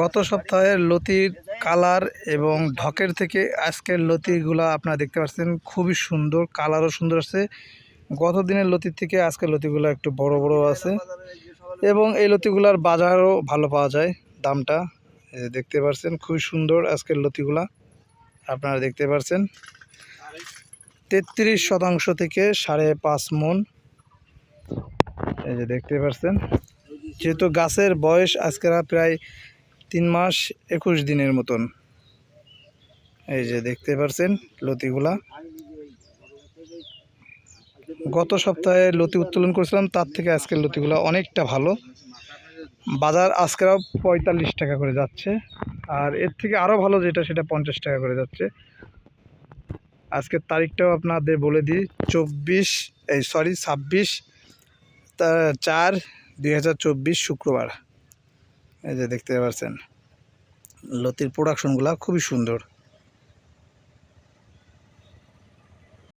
গত সপ্তাহের লতির কালার এবং ঢকের থেকে আজকের লতিগুলা আপনারা দেখতে পাচ্ছেন, খুবই সুন্দর, কালারও সুন্দর আছে গত দিনের লতির থেকে আজকের লতিগুলো একটু বড় বড় আছে এবং এই লতিগুলার বাজারও ভালো পাওয়া যায় দামটা। দেখতে পাচ্ছেন, খুবই সুন্দর আজকের লতিগুলা, আপনারা দেখতে পাচ্ছেন। তেত্রিশ শতাংশ থেকে সাড়ে পাঁচ মন, এই যে দেখতে পাচ্ছেন। যেহেতু গাছের বয়স আজকের প্রায় তিন মাস একুশ দিনের মতন। এই যে দেখতে পারছেন লতিগুলা। গত সপ্তাহে লতি উত্তোলন করেছিলাম, তার থেকে আজকের লতিগুলা অনেকটা ভালো। বাজার আজকেও পঁয়তাল্লিশ টাকা করে যাচ্ছে, আর এর থেকে আরও ভালো যেটা, সেটা পঞ্চাশ টাকা করে যাচ্ছে। আজকের তারিখটাও আপনাদের বলে দিই, চব্বিশ, এই সরি ছাব্বিশ চার দুই হাজার চব্বিশ শুক্রবার। এই যে দেখতে পাচ্ছেন লতির প্রোডাকশনগুলো খুবই সুন্দর।